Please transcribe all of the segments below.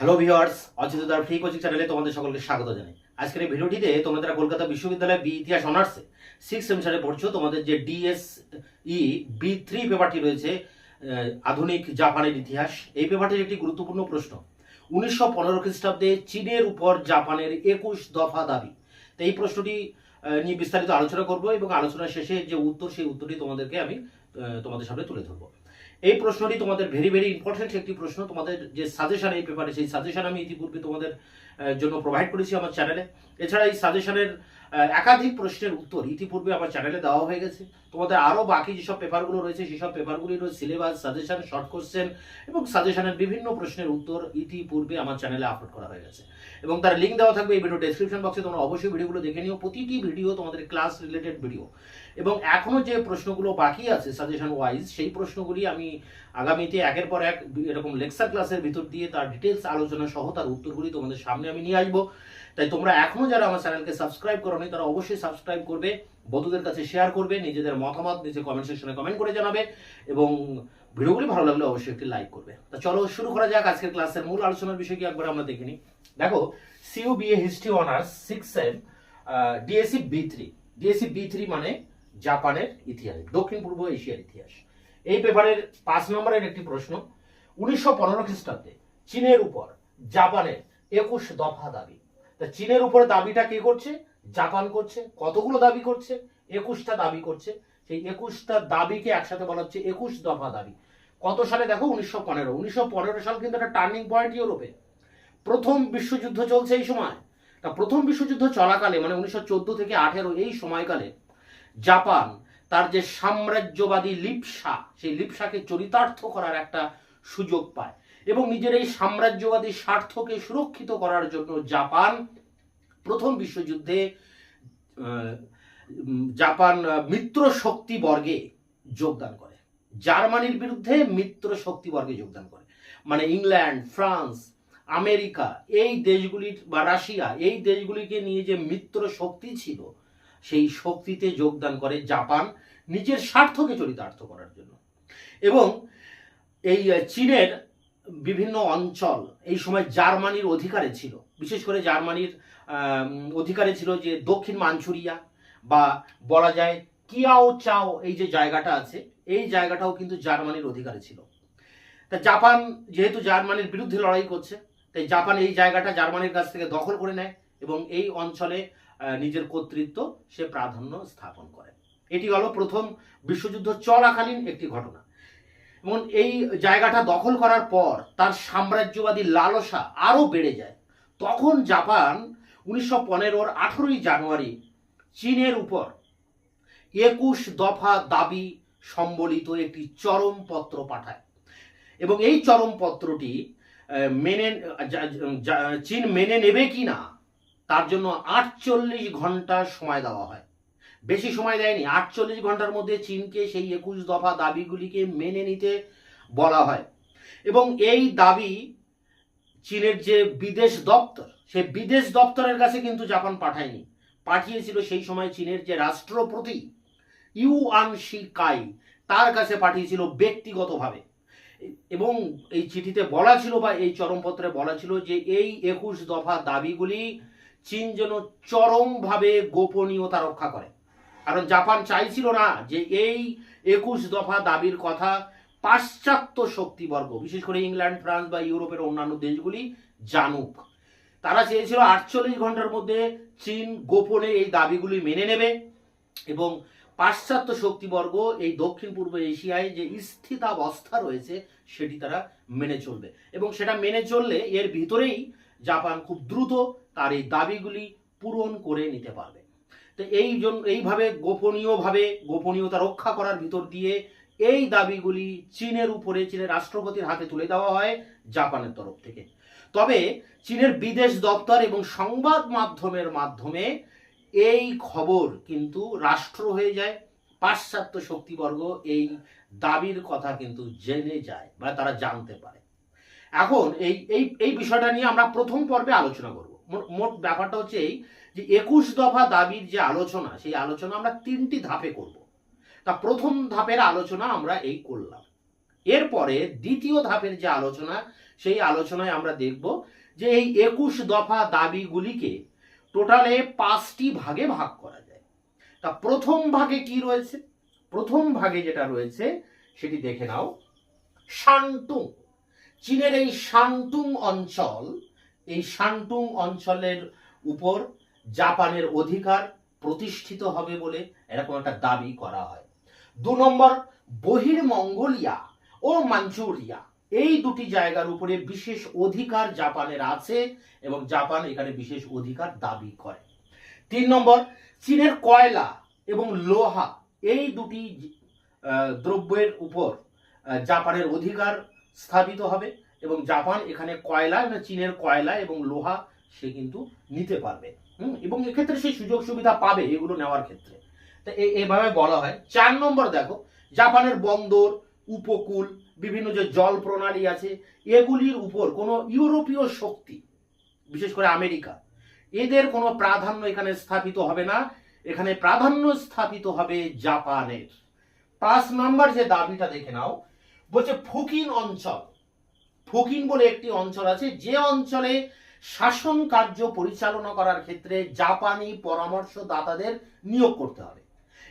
Hello viewers অচিতদার free coaching চ্যানেলে তোমাদের সকলকে স্বাগত জানাই। আজকের এই ভিডিওটিতে তোমরা যারা কলকাতা বিশ্ববিদ্যালয়ে বি ইতিহাস অনার্সে সিক্স সেমিস্টারে পড়ছো, তোমাদের যে ডিএস ই বি থ্রি পেপারটি রয়েছে আধুনিক জাপানের ইতিহাস, এই পেপারটির একটি গুরুত্বপূর্ণ প্রশ্ন। উনিশশো পনেরো খ্রিস্টাব্দে চীনের উপর জাপানের একুশ দফা দাবি। তো এই প্রশ্নটি নিয়ে বিস্তারিত আলোচনা করব এবং আলোচনার শেষে যে উত্তর, সেই উত্তরটি তোমাদেরকে আমি তোমাদের সামনে তুলে ধরবো। এই প্রশ্নটি তোমাদের ভেরি ভেরি ইম্পর্টেন্ট একটি প্রশ্ন। তোমাদের যে সাজেশন এই পেপারে সেই সাজেশন আমি ইতিপূর্বে তোমাদের জন্য প্রোভাইড করেছি আমার চ্যানেলে এছাড়া এই সাজেশনের একাধিক প্রশ্নের উত্তর ইতিপূর্বে আমার চ্যানেলে দেওয়া হয়ে গেছে। তোমাদের আরও বাকি যেসব পেপারগুলো রয়েছে, সেসব পেপারগুলিরও সিলেবাস সাজেশন শর্ট কোশ্চেন এবং সাজেশনের বিভিন্ন প্রশ্নের উত্তর ইতিপূর্বে আমার চ্যানেলে আপলোড করা হয়ে গেছে। এবং তার লিঙ্ক দেওয়া থাকবে এই ভিডিও ডেসক্রিপশন বক্সে তোমরা অবশ্যই ভিডিওগুলো দেখে নিও। প্রতিটি ভিডিও তোমাদের ক্লাস রিলেটেড ভিডিও এবং এখনও যে প্রশ্নগুলো বাকি আছে সাজেশন ওয়াইজ সেই প্রশ্নগুলি আমি আগামীতে একের পর এক এরকম লেকচার ক্লাসের ভিতর দিয়ে তার ডিটেলস আলোচনা সহ তার উত্তরগুলি তোমাদের সামনে আমি নিয়ে আসব। তাই তোমরা এখনও যারা আমার চ্যানেলকে সাবস্ক্রাইব করোনি, তারা অবশ্যই সাবস্ক্রাইব করবে, বন্ধুদের কাছে শেয়ার করবে, নিজেদের মতামত নিচে কমেন্ট সেকশনে কমেন্ট করে জানাবে এবং ভিডিওগুলি ভালো লাগলে অবশ্যই একটি লাইক করবে। তা চলো শুরু করা যাক আজকের ক্লাসের মূল আলোচনার বিষয় কি একবার আমরা দেখে নিই। দেখো CU BA history honours six sem DSC B three DSC B three মানে জাপানের ইতিহাস, দক্ষিণ পূর্ব এশিয়ার ইতিহাস। এই পেপারের পাঁচ নম্বরের একটি প্রশ্ন, উনিশশো পনেরো খ্রিস্টাব্দে চীনের উপর জাপানের একুশ দফা দাবি। তা চীনের উপরে দাবিটা কে করছে? জাপান করছে। কতগুলো দাবি করছে? একুশটা দাবি করছে। সেই একুশটা দাবিকে একসাথে বলা হচ্ছে একুশ দফা দাবি। কত সালে দেখো? উনিশশো পনেরো। উনিশশো পনেরো সাল কিন্তু একটা টার্নিং পয়েন্ট ইউরোপে। প্রথম বিশ্বযুদ্ধ চলছে এই সময়। তা প্রথম বিশ্বযুদ্ধ চলাকালে মানে উনিশশো চোদ্দ থেকে আঠেরো এই সময়কালে, জাপান তার যে সাম্রাজ্যবাদী লিপসা, সেই লিপসাকে চরিতার্থ করার একটা সুযোগ পায়। এবং নিজের এই সাম্রাজ্যবাদী স্বার্থকে সুরক্ষিত করার জন্য জাপান, প্রথম বিশ্বযুদ্ধে জাপান মিত্র শক্তি বর্গে যোগদান করে। জার্মানির বিরুদ্ধে মিত্র শক্তি বর্গে যোগদান করে। মানে ইংল্যান্ড, ফ্রান্স, আমেরিকা, এই দেশগুলির বা রাশিয়া, এই দেশগুলিকে নিয়ে যে মিত্র শক্তি ছিল, সেই শক্তিতে যোগদান করে জাপান নিজের স্বার্থকে চরিতার্থ করার জন্য। এবং এই চীনের বিভিন্ন অঞ্চল, এই সময় জার্মানির অধিকারে ছিল। বিশেষ করে জার্মানির অধিকারে ছিল যে দক্ষিণ মাঞ্চুরিয়া বা বলা যায় কিয়াও চাও এই যে জায়গাটা আছে, এই জায়গাটাও কিন্তু জার্মানির অধিকারে ছিল। তা জাপান যেহেতু জার্মানির বিরুদ্ধে লড়াই করছে, তাই জাপান এই জায়গাটা জার্মানির কাছ থেকে দখল করে নেয় এবং এই অঞ্চলে নিজের কর্তৃত্ব সে প্রাধান্য স্থাপন করে। এটি হলো প্রথম বিশ্বযুদ্ধ চলাকালীন একটি ঘটনা। এবং এই জায়গাটা দখল করার পর তার সাম্রাজ্যবাদী লালসা আরও বেড়ে যায়। তখন জাপান উনিশশো পনেরোর আঠেরোই জানুয়ারি চীনের উপর একুশ দফা দাবি সম্বলিত একটি চরম পত্র পাঠায়। এবং এই চরম পত্রটি মেনে চীন মেনে নেবে কি না তার জন্য আটচল্লিশ ঘণ্টা সময় দেওয়া হয়। বেশি সময় দেয়নি। আটচল্লিশ ঘণ্টার মধ্যে চীনকে সেই একুশ দফা দাবিগুলিকে মেনে নিতে বলা হয়। এবং এই দাবি চীনের যে বিদেশ দপ্তর সে বিদেশ দপ্তরের কাছে কিন্তু জাপান পাঠায়নি। পাঠিয়েছিল সেই সময় চীনের যে রাষ্ট্রপতি ইউআন শি কাই তার কাছে পাঠিয়েছিল ব্যক্তিগতভাবে। এবং এই চিঠিতে বলা ছিল বা এই চরমপত্রে বলা ছিল যে এই একুশ দফা দাবিগুলি চীন যেন চরমভাবে গোপনীয়তা রক্ষা করে। কারণ জাপান চাইছিল না যে এই একুশ দফা দাবির কথা পাশ্চাত্য শক্তিবর্গ, বিশেষ করে ইংল্যান্ড, ফ্রান্স বা ইউরোপের অন্যান্য দেশগুলি জানুক। তারা চেয়েছিল আটচল্লিশ ঘণ্টার মধ্যে চীন গোপনে এই দাবিগুলি মেনে নেবে এবং পাশ্চাত্য শক্তিবর্গ এই দক্ষিণ পূর্ব এশিয়ায় যে স্থিতাবস্থা রয়েছে সেটি তারা মেনে চলবে এবং সেটা মেনে চললে এর ভিতরেই জাপান খুব দ্রুত তার এই দাবিগুলি পূরণ করে নিতে পারবে। তো এই জন্য এইভাবে গোপনীয়ভাবে গোপনীয়তা রক্ষা করার ভিতর দিয়ে এই দাবিগুলি চীনের উপরে, চীনের রাষ্ট্রপতির হাতে তুলে দেওয়া হয় জাপানের তরফ থেকে। তবে চীনের বিদেশ দপ্তর এবং সংবাদ মাধ্যমের মাধ্যমে এই খবর কিন্তু রাষ্ট্র হয়ে যায়, পাশ্চাত্য শক্তিবর্গ এই দাবির কথা কিন্তু জেনে যায় বা তারা জানতে পারে। এখন এই এই এই বিষয়টা নিয়ে আমরা প্রথম পর্বে আলোচনা করব। মোট- মোট ব্যাপারটা হচ্ছে এই যে একুশ দফা দাবির যে আলোচনা, সেই আলোচনা আমরা তিনটি ধাপে করব। তা প্রথম ধাপের আলোচনা আমরা এই করলাম। এরপরে দ্বিতীয় ধাপের যে আলোচনা, সেই আলোচনায় আমরা দেখব যে এই একুশ দফা দাবিগুলিকে টোটালে পাঁচটি ভাগে ভাগ করা যায়। তা প্রথম ভাগে কি রয়েছে? প্রথম ভাগে যেটা রয়েছে, সেটি দেখে নাও। শান্তুং। চীনের এই শান্তুং অঞ্চল, এই শান্তুং অঞ্চলের উপর জাপানের অধিকার প্রতিষ্ঠিত হবে বলে এরকম একটা দাবি করা হয়। দু নম্বর, বহির্মঙ্গোলিয়া ও মাঞ্চুরিয়া। এই দুটি জায়গার উপরে বিশেষ অধিকার জাপানের আছে এবং জাপান এখানে বিশেষ অধিকার দাবি করে। তিন নম্বর, চীনের কয়লা এবং লোহা। এই দুটি দ্রব্যের উপর জাপানের অধিকার স্থাপিত হবে এবং জাপান এখানে কয়লা চীনের কয়লা এবং লোহা সে কিন্তু নিতে পারবে। এবং এক্ষেত্রে সেই সুযোগ সুবিধা পাবে এগুলো নেওয়ার ক্ষেত্রে। তো এভাবে বলা হয়। চার নম্বর দেখো, জাপানের বন্দর, উপকূল, বিভিন্ন যে জল প্রণালী আছে, এগুলির উপর কোনো ইউরোপীয় শক্তি, বিশেষ করে আমেরিকা, এদের কোনো প্রাধান্য এখানে স্থাপিত হবে না। এখানে প্রাধান্য স্থাপিত হবে জাপানের। পাঁচ নম্বর যে দাবিটা দেখে নাও, বলছে ফুকিন অঞ্চল। ফুকিন বলে একটি অঞ্চল আছে, যে অঞ্চলে শাসন কার্য পরিচালনা করার ক্ষেত্রে জাপানি পরামর্শদাতাদের নিয়োগ করতে হবে।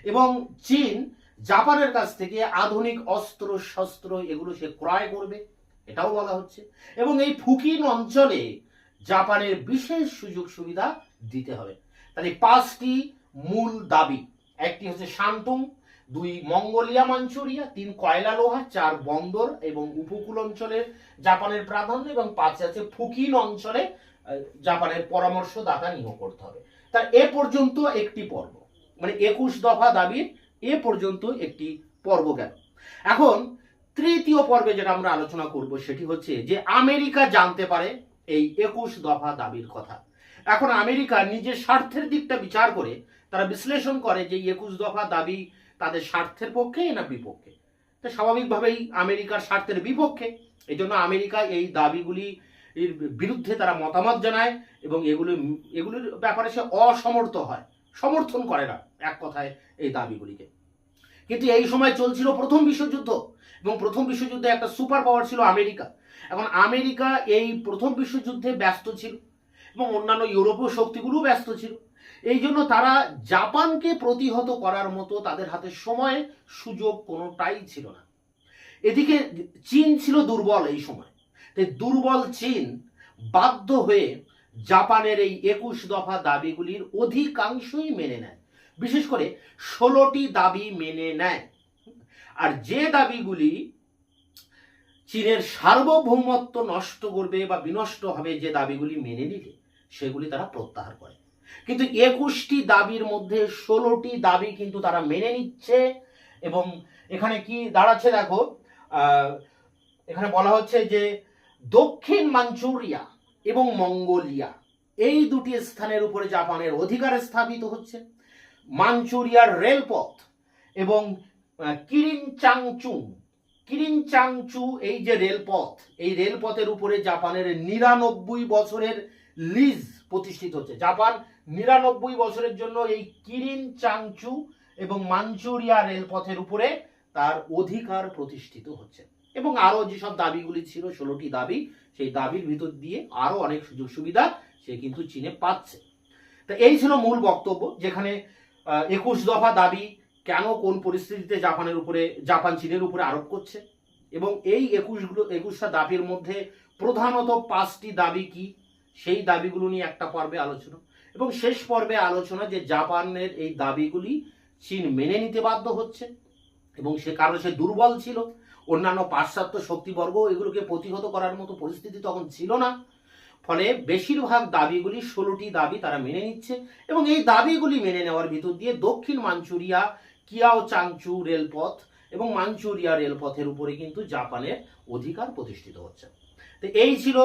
এবং চীন জাপানের কাছ থেকে আধুনিক অস্ত্র, শস্ত্র এগুলো সে ক্রয় করবে, এটাও বলা হচ্ছে। এবং এই ফুকিন অঞ্চলে জাপানের বিশেষ সুযোগ সুবিধা দিতে হবে। তাহলে পাঁচটি মূল দাবি। একটি হচ্ছে শান্তুং দুই মঙ্গোলিয়া মাঞ্চুরিয়া, তিন কয়লা লোহা, চার বন্দর এবং উপকূল অঞ্চলের জাপানের প্রাধান্য এবং পাঁচ আছে ফুকিন অঞ্চলে জাপানের পরামর্শদাতা নিয়োগ করতে হবে। তা এ পর্যন্ত একটি পর্ব মানে একুশ দফা দাবির এ পর্যন্ত একটি পর্ব গেল। এখন তৃতীয় পর্বে যেটা আমরা আলোচনা করব সেটি হচ্ছে যে আমেরিকা জানতে পারে এই একুশ দফা দাবির কথা। এখন আমেরিকা নিজের স্বার্থের দিকটা বিচার করে, তারা বিশ্লেষণ করে যে একুশ দফা দাবি তাদের স্বার্থের পক্ষে না বিপক্ষে? তো স্বাভাবিকভাবেই আমেরিকার স্বার্থের বিপক্ষে। এই জন্য আমেরিকা এই দাবিগুলি বিরুদ্ধে তারা মতামত জানায় এবং এগুলি, এগুলির ব্যাপারে সে অসমর্থ হয়। সমর্থন করে না এক কথায় এই দাবিগুলিকে। কিন্তু এই সময় চলছিল প্রথম বিশ্বযুদ্ধ এবং প্রথম বিশ্বযুদ্ধে একটা সুপার পাওয়ার ছিল আমেরিকা। এখন আমেরিকা এই প্রথম বিশ্বযুদ্ধে ব্যস্ত ছিল এবং অন্যান্য ইউরোপীয় শক্তিগুলো ব্যস্ত ছিল। এই জন্য তারা জাপানকে প্রতিহত করার মতো তাদের হাতে সময়, সুযোগ কোনোটাই ছিল না। এদিকে চীন ছিল দুর্বল এই সময়। তাই দুর্বল চীন বাধ্য হয়ে জাপানের এই একুশ দফা দাবিগুলির অধিকাংশই মেনে নেয়। বিশেষ করে ষোলোটি দাবি মেনে নেয়। আর যে দাবিগুলি চীনের সার্বভৌমত্ব নষ্ট করবে বা বিনষ্ট হবে যে দাবিগুলি মেনে নিলে, সেগুলি তারা প্রত্যাহার করে। কিন্তু একুশটি দাবির মধ্যে ষোলোটি দাবি কিন্তু তারা মেনে নিচ্ছে এবং এখানে কি দাঁড়াচ্ছে দেখো এখানে বলা হচ্ছে যে দক্ষিণ মাঞ্চুরিয়া এবং মঙ্গোলিয়া এই দুটি স্থানের উপরে জাপানের অধিকার স্থাপিত হচ্ছে। মাঞ্চুরিয়ার রেলপথ এবং আহ, কিরিন চাংচুং কিরিন চাংচু এই যে রেলপথ এই রেলপথের উপরে জাপানের নিরানব্বই বছরের লিজ প্রতিষ্ঠিত হচ্ছে। জাপান নিরানব্বই বছরের জন্য এই কিরিন চাংচু এবং মাঞ্চুরিয়া রেলপথের উপরে তার অধিকার প্রতিষ্ঠিত হচ্ছে। এবং আরও যেসব দাবিগুলি ছিল, ষোলোটি দাবি, সেই দাবির ভিতর দিয়ে আরও অনেক সুযোগ সুবিধা সে কিন্তু চীনে পাচ্ছে। তো এই ছিল মূল বক্তব্য, যেখানে একুশ দফা দাবি কেন কোন পরিস্থিতিতে জাপানের উপরে, জাপান চীনের উপরে আরোপ করছে? এবং এই একুশগুলো, একুশটা দাবির মধ্যে প্রধানত পাঁচটি দাবি কি? সেই দাবিগুলো নিয়ে একটা পর্বে আলোচনা। এবং শেষ পর্বে আলোচনা যে জাপানের এই দাবিগুলি চীন মেনে নিতে বাধ্য হচ্ছে এবং সে কারণে সে দুর্বল ছিল। অন্যান্য পাশ্চাত্য শক্তিবর্গ এগুলোকে প্রতিহত করার মতো পরিস্থিতি তখন ছিল না। ফলে বেশিরভাগ দাবিগুলি ষোলোটি দাবি তারা মেনে নিচ্ছে এবং এই দাবিগুলি মেনে নেওয়ার ভিতর দিয়ে দক্ষিণ মাঞ্চুরিয়া, কিয়াও চাংচু রেলপথ এবং মাঞ্চুরিয়া রেলপথের উপরে কিন্তু জাপানের অধিকার প্রতিষ্ঠিত হচ্ছে। তো এই ছিল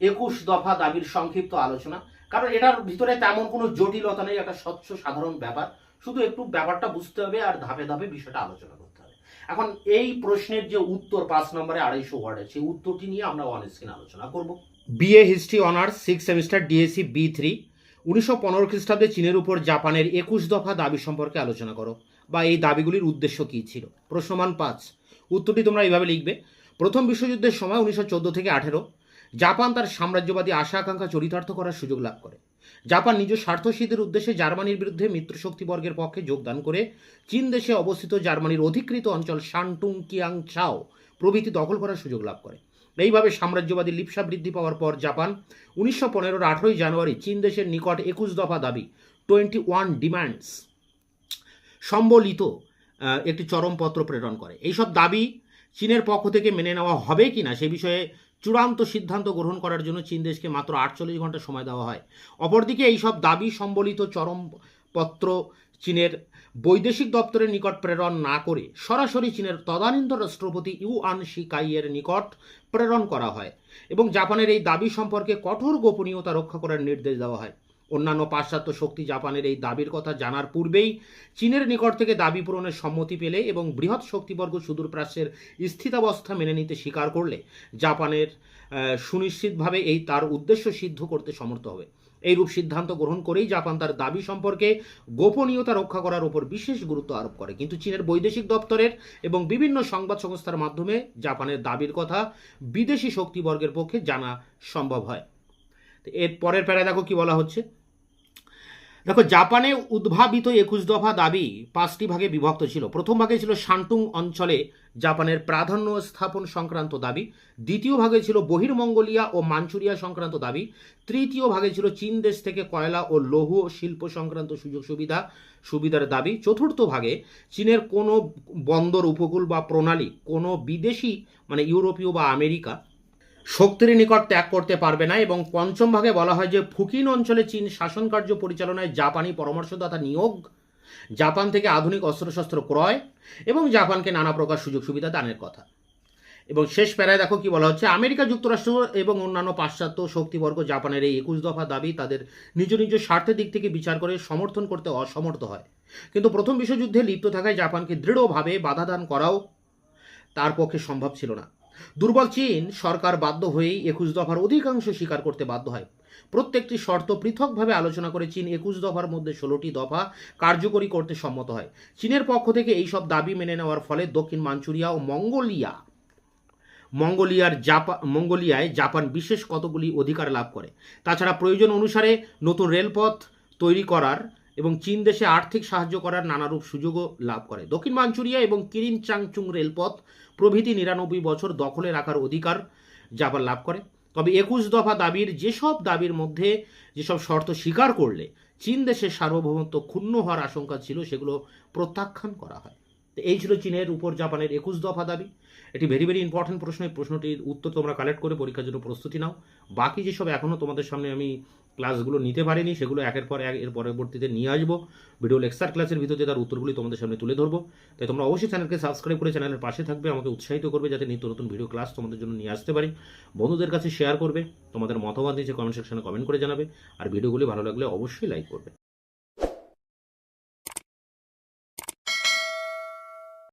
একুশ দফা দাবির সংক্ষিপ্ত আলোচনা। কারণ এটার ভিতরে তেমন কোনো জটিলতা নেই, একটা স্বচ্ছ সাধারণ ব্যাপার। শুধু একটু ব্যাপারটা বুঝতে হবে আর ধাপে ধাপে বিষয়টা আলোচনা করতে হবে। এখন এই প্রশ্নের যে উত্তর পাঁচ নম্বরে আড়াইশো ওয়ার্ডের সেই উত্তরটি নিয়ে আমরা অন স্ক্রিন আলোচনা করব। BA history honours six semester DSC B three উনিশশো পনেরো খ্রিস্টাব্দে চীনের উপর জাপানের একুশ দফা দাবি সম্পর্কে আলোচনা করো, বা এই দাবিগুলির উদ্দেশ্য কী ছিল? প্রশ্নমান পাঁচ। উত্তরটি তোমরা এইভাবে লিখবে। প্রথম বিশ্বযুদ্ধের সময় উনিশশো চোদ্দ থেকে আঠেরো জাপান তার সাম্রাজ্যবাদী আশা আকাঙ্ক্ষা চরিতার্থ করার সুযোগ লাভ করে। জাপান নিজ স্বার্থসিদ্ধির উদ্দেশ্যে জার্মানির বিরুদ্ধে মিত্রশক্তিবর্গের পক্ষে যোগদান করে চীন দেশে অবস্থিত জার্মানির অধিকৃত অঞ্চল শান্টুং কিয়াং চাও প্রভৃতি দখল করার সুযোগ লাভ করে। এইভাবে সাম্রাজ্যবাদী লিপসা বৃদ্ধি পাওয়ার পর জাপান উনিশশো পনেরোর আঠেরোই জানুয়ারি চীন দেশের নিকট একুশ দফা দাবি, টোয়েন্টি ওয়ান ডিমান্ডস, সম্বলিত একটি চরমপত্র প্রেরণ করে। এইসব দাবি চীনের পক্ষ থেকে মেনে নেওয়া হবে কি না সে বিষয়ে চূড়ান্ত সিদ্ধান্ত গ্রহণ করার জন্য চীন দেশকে মাত্র আটচল্লিশ ঘণ্টা সময় দেওয়া হয়। অপরদিকে এইসব দাবি সম্বলিত চরমপত্র চীনের বৈদেশিক দপ্তরের নিকট প্রেরণ না করে সরাসরি চীনের তদানীন্তন রাষ্ট্রপতি ইউ ইউআন শিকাইয়ের নিকট প্রেরণ করা হয় এবং জাপানের এই দাবি সম্পর্কে কঠোর গোপনীয়তা রক্ষা করার নির্দেশ দেওয়া হয়। অন্যান্য পাশ্চাত্য শক্তি জাপানের এই দাবির কথা জানার পূর্বেই চীনের নিকট থেকে দাবি পূরণের সম্মতি পেলে এবং বৃহৎ শক্তিবর্গ সুদূর প্রাচ্যের স্থিতাবস্থা মেনে নিতে স্বীকার করলে জাপানের সুনিশ্চিতভাবে এই তার উদ্দেশ্য সিদ্ধ করতে সমর্থ হবে। এইরূপ সিদ্ধান্ত গ্রহণ করেই জাপান তার দাবি সম্পর্কে গোপনীয়তা রক্ষা করার উপর বিশেষ গুরুত্ব আরোপ করে। কিন্তু চীনের বৈদেশিক দপ্তরের এবং বিভিন্ন সংবাদ সংস্থার মাধ্যমে জাপানের দাবির কথা বিদেশি শক্তিবর্গের পক্ষে জানা সম্ভব হয়। এর পরের প্যারায় দেখো কি বলা হচ্ছে? দেখো, জাপানে উদ্ভাবিত একুশ দফা দাবি পাঁচটি ভাগে বিভক্ত ছিল। প্রথম ভাগে ছিল শান্টুং অঞ্চলে জাপানের প্রাধান্য স্থাপন সংক্রান্ত দাবি। দ্বিতীয় ভাগে ছিল বহির্মঙ্গোলিয়া ও মাঞ্চুরিয়া সংক্রান্ত দাবি। তৃতীয় ভাগে ছিল চীন দেশ থেকে কয়লা ও লৌহ শিল্প সংক্রান্ত সুযোগ সুবিধা, সুবিধার দাবি। চতুর্থ ভাগে চীনের কোনো বন্দর, উপকূল বা প্রণালী, কোনো বিদেশি মানে ইউরোপীয় বা আমেরিকা শক্তির নিকট ত্যাগ করতে পারবে না এবং পঞ্চম ভাগে বলা হয় যে ফুকিন অঞ্চলে চীন শাসন কার্য পরিচালনায় জাপানি পরামর্শদাতা নিয়োগ, জাপান থেকে আধুনিক অস্ত্রশস্ত্র ক্রয় এবং জাপানকে নানা প্রকার সুযোগ সুবিধা দানের কথা। এবং শেষ প্যারায় দেখো কি বলা হচ্ছে, আমেরিকা যুক্তরাষ্ট্র এবং অন্যান্য পাশ্চাত্য শক্তিবর্গ জাপানের এই একুশ দফা দাবি তাদের নিজ নিজ স্বার্থের দিক থেকে বিচার করে সমর্থন করতে অসমর্থ হয়। কিন্তু প্রথম বিশ্বযুদ্ধে লিপ্ত থাকায় জাপানকে দৃঢ়ভাবে বাধা দান করাও তার পক্ষে সম্ভব ছিল না। দুর্বল চীন সরকার বাধ্য হয়েই একুশ দফার অধিকাংশ স্বীকার করতে বাধ্য হয়। প্রত্যেকটি শর্ত পৃথকভাবে আলোচনা করে চীন একুশ দফার মধ্যে ষোলোটি দফা কার্যকরী করতে সম্মত হয়। চীনের পক্ষ থেকে এইসব দাবি মেনে নেওয়ার ফলে দক্ষিণ মাঞ্চুরিয়া ও মঙ্গোলিয়া, মঙ্গোলিয়ার জাপান মঙ্গোলিয়ায় জাপান বিশেষ কতগুলি অধিকার লাভ করে? তাছাড়া প্রয়োজন অনুসারে নতুন রেলপথ তৈরি করার এবং চীন দেশে আর্থিক সাহায্য করার নানারূপ সুযোগও লাভ করে। দক্ষিণ মাঞ্চুরিয়া এবং কিরিন চাংচুং রেলপথ প্রভৃতি নিরানব্বই বছর দখলে রাখার অধিকার যাবার লাভ করে। তবে একুশ দফা দাবির যেসব দাবির মধ্যে যেসব শর্ত স্বীকার করলে চীন দেশের সার্বভৌমত্ব ক্ষুণ্ণ হওয়ার আশঙ্কা ছিল, সেগুলো প্রত্যাখ্যান করা হয়। তো এই ছিল চীনের উপর জাপানের একুশ দফা দাবি। এটি ভেরি ভেরি ইম্পর্টেন্ট প্রশ্ন। এই প্রশ্নটির উত্তর তোমরা কালেক্ট করে পরীক্ষার জন্য প্রস্তুতি নাও। বাকি যেসব এখনও তোমাদের সামনে আমি ক্লাসগুলো নিতে পারিনি, সেগুলো একের পর এক, এর পরবর্তীতে নিয়ে আসব। ভিডিও লেকচার ক্লাসের ভিতরে তার উত্তরগুলি তোমাদের সামনে তুলে ধরবো। তাই তোমরা অবশ্যই চ্যানেলকে সাবস্ক্রাইব করে চ্যানেলের পাশে থাকবে, আমাকে উৎসাহিত করবে যাতে নিত্য নতুন ভিডিও ক্লাস তোমাদের জন্য নিয়ে আসতে পারি। বন্ধুদের কাছে শেয়ার করবে, তোমাদের মতামত নিচে কমেন্ট সেকশনে কমেন্ট করে জানাবে। আর ভিডিওগুলি ভালো লাগলে অবশ্যই লাইক করবে।